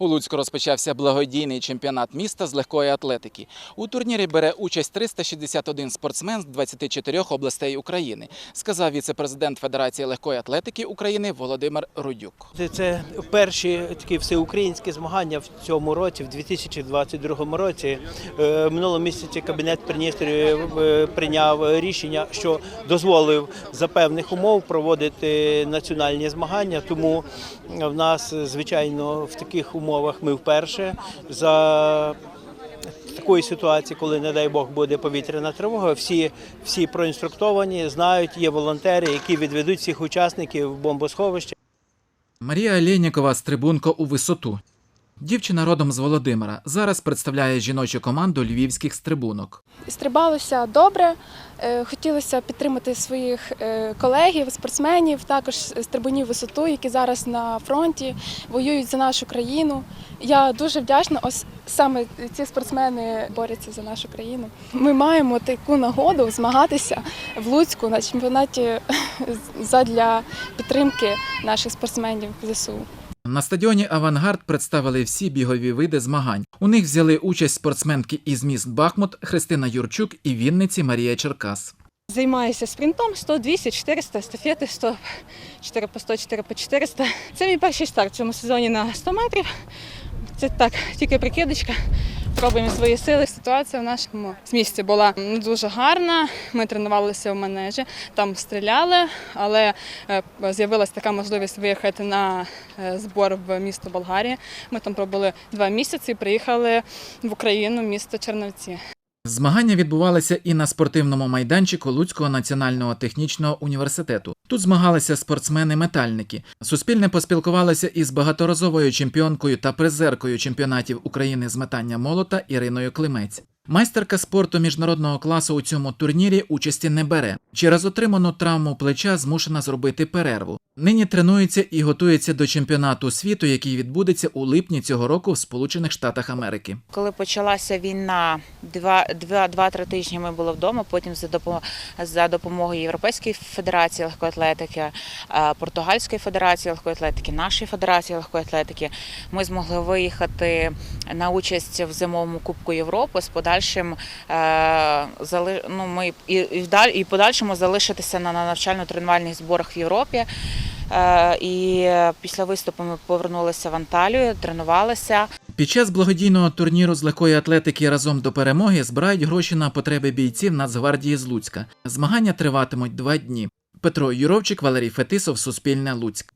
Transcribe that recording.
У Луцьку розпочався благодійний чемпіонат міста з легкої атлетики. У турнірі бере участь 361 спортсмен з 24 областей України, сказав віце-президент Федерації легкої атлетики України Володимир Рудюк. Це- перші такі всеукраїнські змагання в цьому році, в 2022 році. Е, Минулого місяці кабінет міністрів е, прийняв рішення, що дозволив за певних умов проводити національні змагання. Тому в нас, звичайно, в таких умовах ми вперше за. Такої ситуації, коли, не дай Бог, буде повітряна тривога, всі, всі проінструктовані, знають, є волонтери, які відведуть всіх учасників в бомбосховище. Марія Лєнікова з трибунка у висоту. Дівчина родом з Володимира. Зараз представляє жіночу команду львівських стрибунок. Стрибалося добре. Е, Хотілося підтримати своїх е, колегів, спортсменів, також стрибунів висоту, які зараз на фронті воюють за нашу країну. Я дуже вдячна. Ось саме ці спортсмени борються за нашу країну. Ми маємо таку нагоду змагатися в Луцьку на чемпіонаті задля підтримки наших спортсменів ЗСУ. На стадіоні Авангард представили всі бігові види змагань. У них взяли участь спортсменки із міст Бахмут Христина Юрчук і Вінниці Марія Черкас. Займаюся спринтом 100, 200, 400, естафети 100, 4 по 100, 4 по 400. Це мій перший старт в цьому сезоні на 100 метрів. Це так, тільки прикидочка. Пробуємо свої сили. Ситуація в нашому місті була дуже гарна. Ми тренувалися в манежі, там стріляли, але е, з'явилася така можливість виїхати на е, збор в місто Болгарія. Ми там пробули два місяці і приїхали в Україну, місто Черновці. Змагання відбувалися і на спортивному майданчику Луцького національного технічного університету. Тут змагалися спортсмени-метальники. Суспільне поспілкувалося із багаторазовою чемпіонкою та призеркою чемпіонатів України з метання молота Іриною Климець. Майстерка спорту міжнародного класу у цьому турнірі участі не бере. Через отриману травму плеча змушена зробити перерву. Нині тренується і готується до чемпіонату світу, який відбудеться у липні цього року в Сполучених Штатах Америки. Коли почалася війна, два, два, два-три тижні ми були вдома. Потім за за допомогою Європейської федерації легкої атлетики, е, Португальської федерації легкої атлетики, нашої федерації легкої атлетики, ми змогли виїхати на участь в зимовому Кубку Європи з подальшим е, ну, ми і, і, вдаль, і подальшому залишитися на навчально-тренувальних зборах в Європі. Е, І після виступу ми повернулися в Анталію, тренувалися. Під час благодійного турніру з легкої атлетики разом до перемоги збирають гроші на потреби бійців Нацгвардії з Луцька. Змагання триватимуть два дні. Петро Юровчик, Валерій Фетисов, Суспільне Луцьк.